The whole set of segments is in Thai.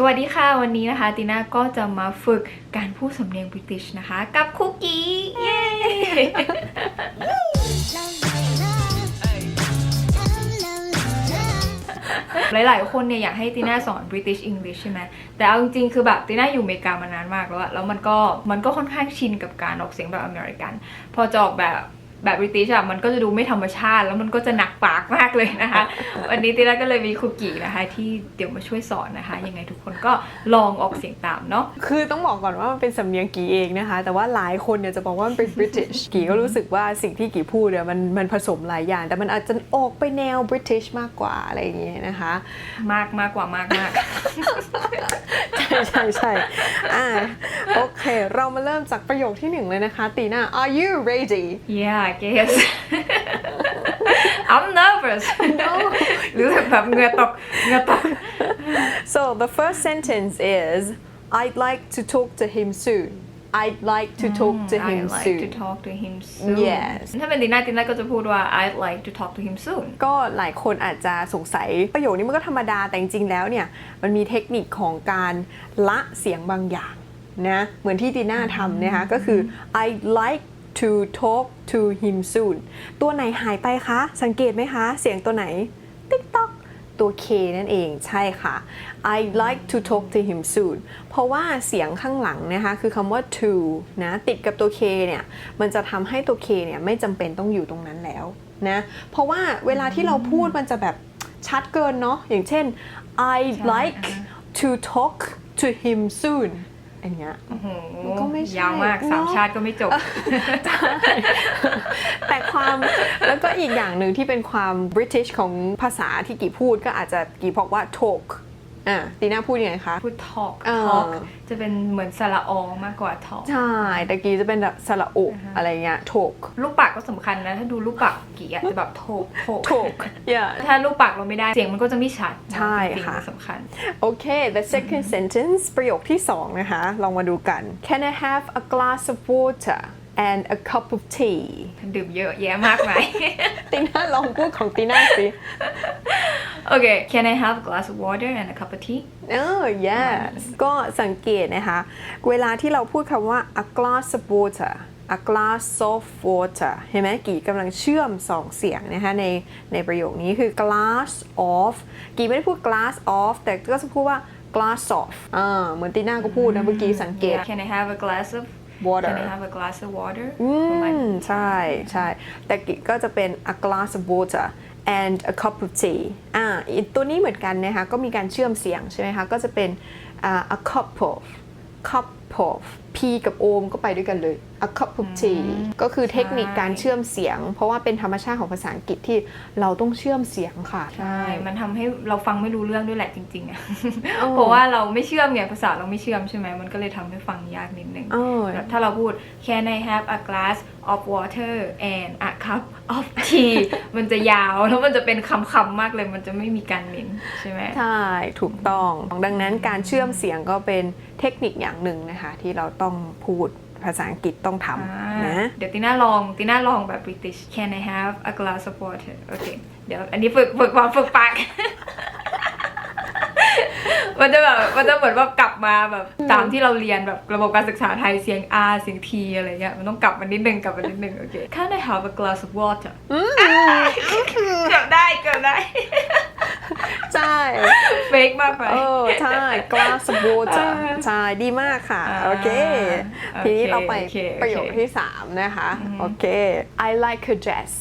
สวัสดีค่ะ วันนี้นะคะติน่าก็จะมาฝึกการพูดสำเนียงบริติชนะคะ กับคุกกี้เย้หลาย ๆ คนเนี่ยอยากให้ติน่าสอน British English ใช่ไหมแต่เอาจริงๆ คือแบบติน่าอยู่อเมริกามานานมากแล้วอะแล้วมันก็มันก็ค่อนข้างชินกับการออกเสียงแบบอเมริกัน พอจะออกแบบ แบบบริติชอะมันก็จะดูไม่ธรรมชาติ แล้วมันก็จะหนักปากมากเลยนะคะ วันนี้ติน่าก็เลยมีคุกกี้นะคะ ที่เดี๋ยวมาช่วยสอนนะคะ ยังไงทุกคนก็ลองออกเสียงตามเนาะคือต้องบอกก่อนว่ามันเป็นสำเนียงกีเองนะคะ แต่ว่าหลายคนเนี่ยจะบอกว่ามันเป็น British กีก็รู้สึกว่าสิ่งที่กีพูดเนี่ยมันมันผสมหลายอย่าง แต่มันอาจจะออกไปแนว British มากกว่าอะไรอย่างเงี้ยนะคะ มากมากกว่ามากมากใช่ใช่ใช่อ่าโอเค เรามาเริ่มจากประโยคที่หนึ่งเลยนะคะตีน่า Are you ready yeah I guess I'm nervous รู้สึกแบบเหงื่อตกเหงื่อตก so the first sentence is I'd like to talk to him soon I'd like to talk to him I like soon to talk to him soon Yes ถ้าเป็นติน่าติน่าก็จะพูดว่า I'd like to talk to him soon ก็หลายคนอาจจะสงสัยประโยคนี้มันก็ธรรมดาแต่จริงๆแล้วเนี่ย มันมีเทคนิคของการละเสียงบางอย่างนะเหมือนที่ตีน่าทำนะคะก็คือ I'd like to talk to him soon ตัวไหนหายไปคะ สังเกตไหมคะ เสียงตัวไหน ติ๊กต๊อกตัว K นั่นเองใช่ค่ะ I'd like to talk to him soon เพราะว่าเสียงข้างหลังนะคะ คือคำว่า to นะติดกับตัว K เนี่ย มันจะทำให้ตัว K เนี่ยไม่จำเป็นต้องอยู่ตรงนั้นแล้วนะเพราะว่าเวลาที่เราพูดมันจะแบบชัดเกินเนาะอย่างเช่น I'd ใช่ like อ่าฮะ to talk to him soon อันเนี้ยโอ้โหมันก็ไม่ใช่ยาวมากสามเนอะชาติก็ไม่จบใช่แต่ความแล้วก็อีกอย่างหนึ่งที่เป็นความ British ของภาษาที่กี่พูดก็อาจจะกี่บอกว่า talk อะตีน่าพูดยังไงคะ พูด talk เออ talk จะเป็นเหมือนสระอมากกว่า talk ใช่แต่กี้จะเป็นแบบสระอุอ่าฮะ อะไรเงี้ย talk ลูกปากก็สำคัญนะ ถ้าดูลูกปากกี่อะจะแบบ talk talk talk yeah ถ้าลูกปากเราไม่ได้ เสียงมันก็จะไม่ชัดใช่จริงๆค่ะมันสำคัญโอเค the second sentence ประโยคที่สองนะคะ ลองมาดูกัน Can I have a glass of water and a cup of tea ดื่มเยอะแยะมากมายตีน่าลองพูดของตีน่าสิโอเค Can I have a glass of water and a cup of tea เออ yes ก็สังเกตนะคะ เวลาที่เราพูดคำว่า a glass of water a glass of water เห็นไหมกี่กำลังเชื่อมสองเสียงนะคะในในประโยคนี้คือ glass of กี่ไม่ได้พูด glass of แต่ก็จะพูดว่า glass of อ่าเหมือนตีน่าก็พูดนะเมื่อกี้สังเกต Can I have a glass of Water Can I have a glass of water อืประมาณมนี้ใช่ใช่แต่กิก็จะเป็น a glass of water and a cup of tea อ่าอีกตัวนี้เหมือนกันนะคะ ก็มีการเชื่อมเสียงใช่ไหมคะ ก็จะเป็นอ่า a cup of cup of p กับ o มก็ไปด้วยกันเลย a cup of tea ก็คือเทคนิคการเชื่อมเสียง เพราะว่าเป็นธรรมชาติของภาษาอังกฤษที่เราต้องเชื่อมเสียงค่ะ ใช่ มันทำให้เราฟังไม่รู้เรื่องด้วยแหละจริงๆอะเออเพราะว่าเราไม่เชื่อมไงภาษาเราไม่เชื่อมใช่ไหมมันก็เลยทำให้ฟังยากนิดนึงเออแบบถ้าเราพูด Can I have a glass of water and a cup of tea มันจะยาวแล้วมันจะเป็นคำๆมากเลยมันจะไม่มีการเน้นใช่ไหมใช่ ถูกต้อง ดังนั้นการเชื่อมเสียงก็เป็นเทคนิคอย่างหนึ่งนะคะที่เราต้องพูดภาษาอังกฤษต้องทำนะ เดี๋ยวตีน่าลองตีน่าลองแบบ British Can I have a glass of water โอเค เดี๋ยวอันนี้ฝึกฝึกความฝึกปาก มันจะแบบมันจะเหมือนแบบกลับมาแบบตามที่เราเรียนแบบระบบการศึกษาไทยเสียง R เสียง T อะไรเงี้ยมันต้องกลับมานิดนึงกลับมานิดนึงโอเค Can I have a glass of water เกือบได้เกือบได้ ใช่ เฟ กมากไป เออ ใช่ glass of water ใช่ดีมากค่ะอ่าโอเค ทีนี้โอเคเราไปโอเคโอเคประโยคที่ 3 นะคะ โอเค I like her dress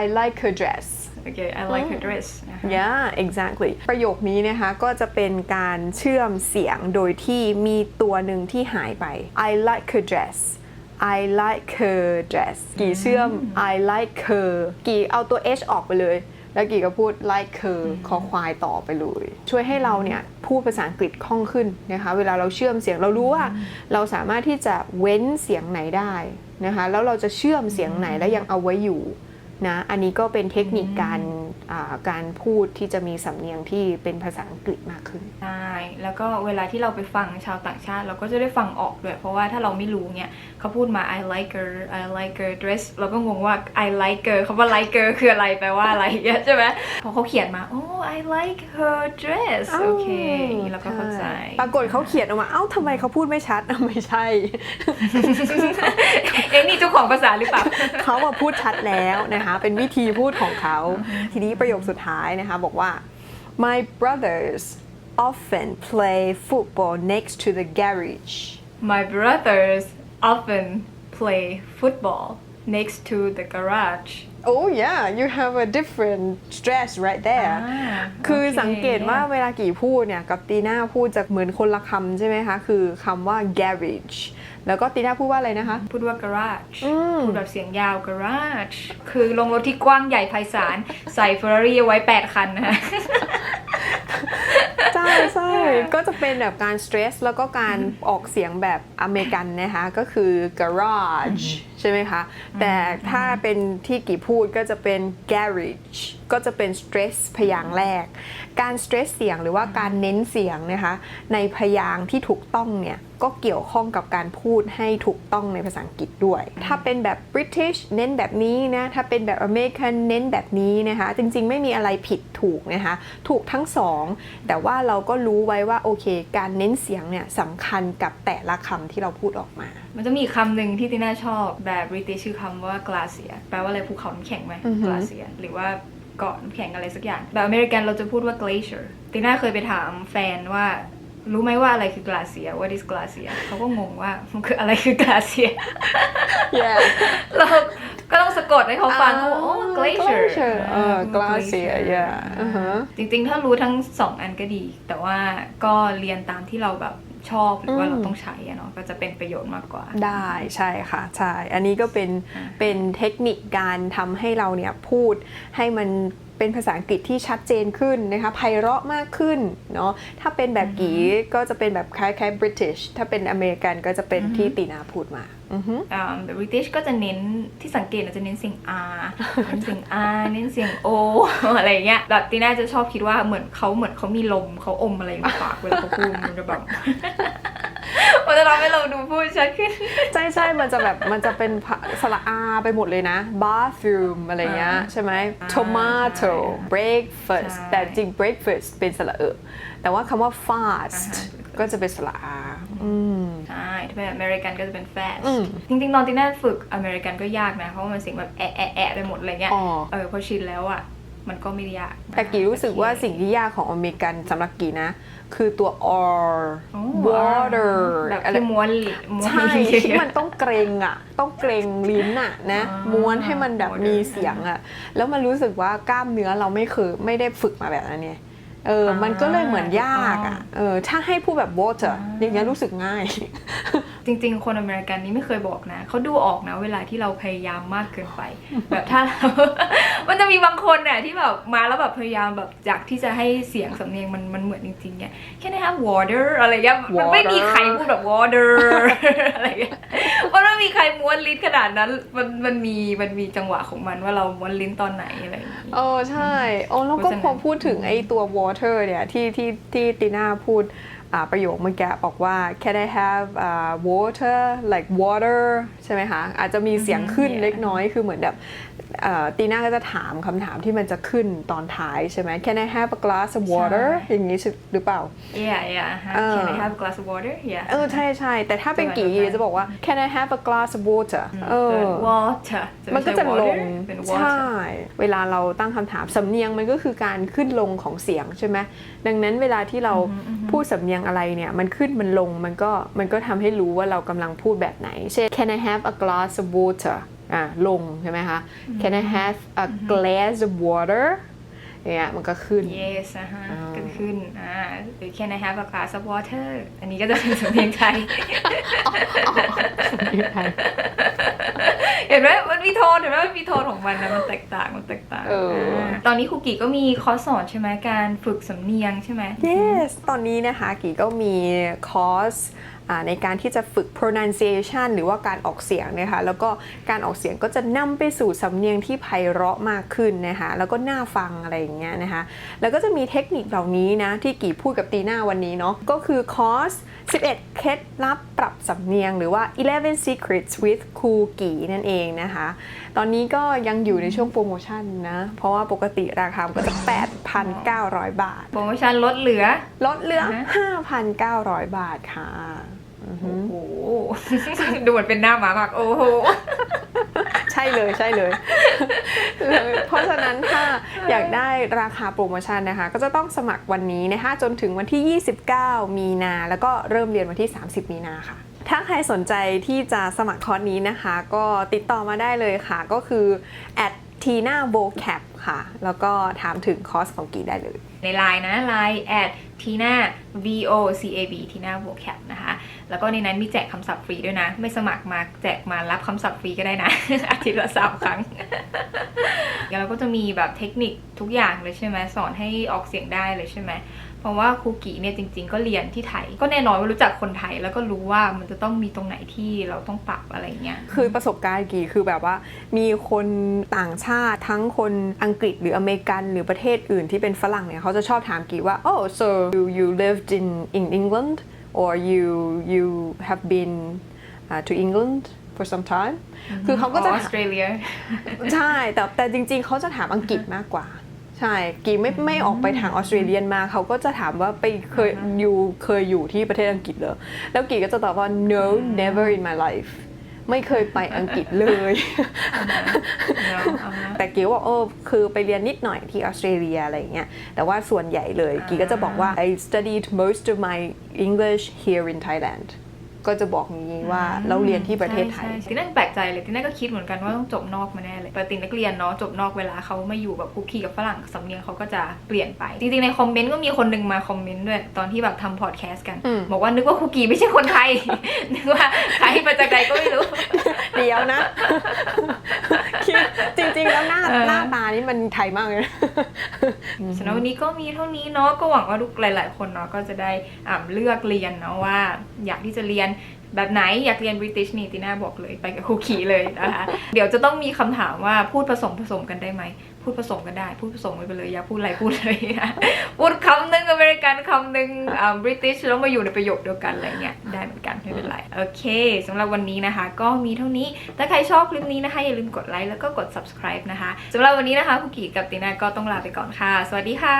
I like her dress โอเค I like her dress นะคะ yeah exactly ประโยคนี้นะคะก็จะเป็นการเชื่อมเสียงโดยที่มีตัวหนึ่งที่หายไป I like her dress I like her dress กี่เชื่อม I like her กี่เอาตัว h ออกไปเลย แล้วกี่ก็พูด like her คอควายต่อไปเลย ช่วยให้เราเนี่ยพูดภาษาอังกฤษคล่องขึ้นนะคะเวลาเราเชื่อมเสียงเรารู้ว่า เราสามารถที่จะเว้นเสียงไหนได้นะคะแล้วเราจะเชื่อมเสียงไหนแล้วยังเอาไว้อยู่ นะอันนี้ก็เป็นเทคนิคการอ่าการพูดที่จะมีสำเนียงที่เป็นภาษาอังกฤษมากขึ้นใช่แล้วก็เวลาที่เราไปฟังชาวต่างชาติ เราก็จะได้ฟังออกด้วย เพราะว่าถ้าเราไม่รู้เนี่ยเขาพูดมา I like her I like her dress เราก็งงว่า I like her คำว่า like her คืออะไรแปลว่าอะไรอย่างเงี้ยใช่ไหมพอเขาเขียนมา oh I like her dress โอเคอย่างนี้เราก็เข้าใจ ปรากฏเขาเขียนออกมาเอ้าทำไมเขาพูดไม่ชัดอะไม่ใช่เอ็งนี่เจ้าของภาษาหรือเปล่าเขามาพูดชัดแล้วนะคะเป็นวิธีพูดของเขา ทีนี้ประโยคสุดท้ายนะคะบอกว่า my brothers often play football next to the garage My brothers often play football next to the garage oh yeah you have a different stress right there อ่าคือโอเคสังเกตว่าเวลากี่พูดเนี่ย กับตีน่าพูดจะเหมือนคนละคำใช่ไหมคะ คือคำว่า garage แล้วก็ตีน่าพูดว่าอะไรนะคะ พูดว่า garage อืมพูดแบบเสียงยาว garage คือลงรถที่กว้างใหญ่ไพศาล ใส่ Ferrari เอาไว้ 8 คันนะคะใช่ใช่ก็จะเป็นแบบการ stress แล้วก็การออกเสียงแบบอเมริกันนะคะ ก็คือ garage ใช่ไหมคะ แต่ถ้าเป็นที่กี่พูดก็จะเป็น garage ก็จะเป็น stress พยางค์แรก การ stress เสียงหรือว่าการเน้นเสียงนะคะในพยางค์ที่ถูกต้องเนี่ยก็เกี่ยวข้องกับการพูดให้ถูกต้องในภาษาอังกฤษด้วย ถ้าเป็นแบบ British เน้นแบบนี้นะ ถ้าเป็นแบบ American เน้นแบบนี้นะคะ จริงๆ ไม่มีอะไรผิดถูกนะคะ ถูกทั้งสอง แต่ว่าเราก็รู้ไว้ว่าโอเค การเน้นเสียงเนี่ยสำคัญกับแต่ละคำที่เราพูดออกมา มันจะมีคำหนึ่งที่ติน่าชอบแบบ British ชื่อคำว่า glacier แปลว่าอะไรภูเขาน้ำแข็งไหมอือฮึ glacier หรือว่าเกาะน้ำแข็งอะไรสักอย่าง แบบอเมริกันเราจะพูดว่า glacier ติน่าเคยไปถามแฟนว่า รู้ไหมว่าอะไรคือ glacier what is glacier เขาก็งงว่ามันคืออะไรคือ glacier yeah เราก็ต้องสะกดให้เขาฟังเขาบอกโอ้ glacier glacier เอออ่า glacier yeah อือฮะ จริงๆ ถ้ารู้ทั้งสองอันก็ดี แต่ว่าก็เรียนตามที่เราแบบ ชอบหรือว่าอืมเราต้องใช้อะเนาะก็จะเป็นประโยชน์มากกว่า ได้ใช่ค่ะใช่ อันนี้ก็เป็นอ่าเป็นเทคนิคการทำให้เราเนี่ยพูดให้มัน เป็นภาษาอังกฤษที่ชัดเจนขึ้นนะคะไพเราะมากขึ้นเนาะถ้าเป็นแบบกีก็จะเป็นแบบคล้ายๆ British ถ้าเป็นอเมริกันก็จะเป็นที่ตีนาพูดมาอือฮึอ่าแบบ British ก็จะเน้นที่สังเกตเราจะเน้นเสียง R เน้นเสียง R เน้นเสียง O อะไรเงี้ยแบบตีน่าจะชอบคิดว่าเหมือนเขาเหมือนเขามีลมเขาอมอะไรอยู่ในปากเวลาเขาพูดมันจะแบบมัน จะทำให้เราดูพูดชัดขึ้น ใช่ใช่มันจะแบบมันจะเป็นภาสระอาไปหมดเลยนะ bathroom อะไรเงี้ยอ่าใช่ไหมอ่า tomato ใช่ breakfast ใช่แต่จริง breakfast เป็นสระเออแต่ว่าคำว่า fast อ่าฮะก็จะเป็นสระอาอืมใช่ถ้าเป็นอเมริกันก็จะเป็น fast อืมจริงๆ ตอนที่น่าฝึกอเมริกันก็ยากนะ เพราะว่ามันเสียงแบบแอะแอะแอะไปหมดอะไรเงี้ยอ๋อเออพอชินแล้วอะมันก็ไม่ได้ยาก แต่กี่รู้สึกว่าสิ่งที่ยากของอเมริกันสำหรับกี่นะ คือตัว r โอ้ water แบบอะไรที่ม้วนลิ้นม้วนใช่ลิ้นที่มันต้องเกรงอะ ต้องเกรงลิ้นอะนะ อ่าม้วนให้มันแบบ water มีเสียงอะ แล้วมันรู้สึกว่ากล้ามเนื้อเราไม่เคยไม่ได้ฝึกมาแบบนั้นเนี่ยเออ มันก็เลยเหมือนยากอะ เออ ถ้าให้พูดแบบ water อย่างเงี้ยรู้สึกง่าย จริง ๆ คนอเมริกันนี่ไม่เคยบอกนะเขาดูออกนะ เวลาที่เราพยายามมากเกินไป แบบถ้าเรามันจะมีบางคนเนี่ยที่แบบมาแล้วแบบพยายามแบบอยากที่จะให้เสียงสำเนียงมันมันเหมือนจริงๆเนี่ยแค่นี้ฮะ water อะไรเงี้ยมันไม่มีใครพูดแบบ water อะไรเงี้ยมันไม่มีใครม้วนลิ้นขนาดนั้นมันมันมีมันมีจังหวะของมันว่าเราม้วนลิ้นตอนไหนอะไรอย่างงี้เออใช่โอ้แล้วก็เพราะฉะนั้นพอพูดถึงไอ้ตัว water เนี่ยที่ที่ที่ตีน่าพูดอ่า ประโยคเมื่อกี้บอกว่า can I have uh, water like water ช่ไหมคะอาจจะมีเสียงขึ้นอืมเล็กน้อยคือเหมือนแบบเอ่อตีน่าก็จะถามคำถามที่มันจะขึ้นตอนท้ายใช่ไหม can I have a glass of water ใช่อย่างนี้ใช่หรือเปล่า yeah yeah ฮะเออ can I have a glass of water yeah เออใช่ใช่แต่ถ้าเป็นกี่ใช่ไหมจะบอกว่า can I have a glass of water เออ water มันก็จะไใช่ล water งเป็นใช่ water เวลาเราตั้งคำถามสำเนียงมันก็คือการขึ้นลงของเสียงใช่ไหมดังนั้นเวลาที่เราพูดสำเนียงอะไรเนี่ยมันขึ้นมันลงมันก็มันก็ทำให้รู้ว่าเรากำลังพูดแบบไหน เช่น can I have a glass of water อะลงใช่ไหมคะ can I have a glass of water เนี่ยมันก็ขึ้น yes นะฮะอ่าก็ขึ้นอ่าหรือ can I have a glass of water อันนี้ก็จะเป็นสำเนียงไทยเห็นไหมมันมีโทนเห็นไหมมันมีโทนของมันนะมันแตกต่างมันแตกต่างเอออ่าตอนนี้ครูกิก็มีคอร์สสอนใช่ไหมการฝึกสำเนียงใช่ไหม yes ตอนนี้นะคะกี่ก็มีคอร์สอ่า ในการที่จะฝึก pronunciation หรือว่าการออกเสียงนะคะแล้วก็การออกเสียงก็จะนำไปสู่สำเนียงที่ไพเราะมากขึ้นนะคะแล้วก็น่าฟังอะไรอย่างเงี้ยนะคะแล้วก็จะมีเทคนิคเหล่านี้นะที่กี่พูดกับตีน่าวันนี้เนาะก็คือคอร์ส 11 เคล็ดลับปรับสำเนียงหรือว่า 11 secrets with ครูกี่นั่นเองนะคะ ตอนนี้ก็ยังอยู่ในช่วงโปรโมชั่นนะ เพราะว่าปกติราคามันก็จะ 8,900 บาท โปรโมชั่นลดเหลือ ลดเหลืออ่าฮะ5,900 บาทค่ะอือหื โอ้อโห ดูเหมือนเป็นหน้าหมามากโอ้โห ใช่เลยใช่เลย เพราะฉะนั้นถ้าอยากได้ราคาโปรโมชั่นนะคะ ก็จะต้องสมัครวันนี้นะคะจนถึงวันที่ 29 มีนา แล้วก็เริ่มเรียนวันที่ 30 มีนาค่ะ ถ้าใครสนใจที่จะสมัครคอร์สนี้นะคะ ก็ติดต่อมาได้เลยค่ะ ก็คือ at tina vocab ค่ะ แล้วก็ถามถึงคอร์สของกีได้เลย ในไลน์นะไลน์ at tina v o c a b tina vocab นะคะ แล้วก็ในนั้นมีแจกคำศัพท์ฟรีด้วยนะ ไม่สมัครมาแจกมารับคำศัพท์ฟรีก็ได้นะ อาทิตย์ละสามครั้งแล้วเราก็จะมีแบบเทคนิคทุกอย่างเลยใช่ไหมสอนให้ออกเสียงได้เลยใช่ไหมเพราะว่าครูกีเนี่ยจริง ๆ ก็เรียนที่ไทย ก็แน่นอนว่ารู้จักคนไทย แล้วก็รู้ว่ามันจะต้องมีตรงไหนที่เราต้องปรับอะไรเงี้ยคือประสบการณ์กี่คือแบบว่า มีคนต่างชาติทั้งคนอังกฤษหรืออเมริกันหรือประเทศอื่นที่เป็นฝรั่งเนี่ยเขาจะชอบถามกี่ว่า oh so you you lived in in England or you you have been uh, to England for some time คือเขาก็จะออถาสมเตรเลียใช่แต่แต่จริง ๆ เขาจะถามอังกฤษมากกว่า ใช่กีไม่ไม่ออกไปทางออสเตรเลียนมาเขาก็จะถามว่าไปเคยอยู่เคยอยู่ที่ประเทศอังกฤษเหรอแล้วกีก็จะตอบว่า no never in my life ไม่เคยไปอังกฤษเลย กีก็บอกเออคือไปเรียนนิดหน่อยที่ออสเตรเลียอะไรอย่างเงี้ยแต่ว่าส่วนใหญ่เลยอ่ากีก็จะบอกว่า I studied most of my English here in Thailand ก็จะบอกอย่างนี้ว่าเราเรียนที่ประเทศไทยใช่ใช่ติน่าแปลกใจเลยติน่าก็คิดเหมือนกันว่าต้องจบนอกมาแน่เลยปกตินักเรียนเนาะจบนอกเวลาเขามาอยู่แบบคุกคีกับฝรั่งสำเนียงเขาก็จะเปลี่ยนไป จริงๆในคอมเมนต์ก็มีคนหนึ่งมาคอมเมนต์ด้วยตอนที่แบบทำพอดแคสต์กันอืมบอกว่านึกว่าคุกกี้ไม่ใช่คนไทยนึกว่าใครมาจากไหนก็ไม่รู้เดียวนะคิด จริงๆแล้วหน้าเออ หน้าตานี่มันไทยมากเลยนะสำหรับวันนี้ก็มีเท่านี้เนาะก็หวังว่าทุกหลาย ๆ คนเนาะก็จะได้อ่าเลือกเรียนเนาะว่า อยากที่จะเรียนแบบไหนอยากเรียนบริติชนี่ตีน่าบอกเลยไปกับครูขีเลยนะคะ เดี๋ยวจะต้องมีคำถามว่าพูดผสมผสมกันได้ไหม พูดผสมกันได้ พูดผสมไปเลยอยากพูดอะไรพูดเลยนะพูดคำหนึ่งอเมริกันคำหนึ่งอ่าบริติชแล้วมาอยู่ในประโยคเดียวกันอะไรเงี้ยได้เหมือนกันไม่เป็นไรโอเคสำหรับวันนี้นะคะ ก็มีเท่านี้ถ้าใครชอบคลิปนี้นะคะ อย่าลืมกดไลค์แล้วก็กด subscribe นะคะสำหรับวันนี้นะคะครูกีกับตีน่าก็ต้องลาไปก่อนค่ะ สวัสดีค่ะ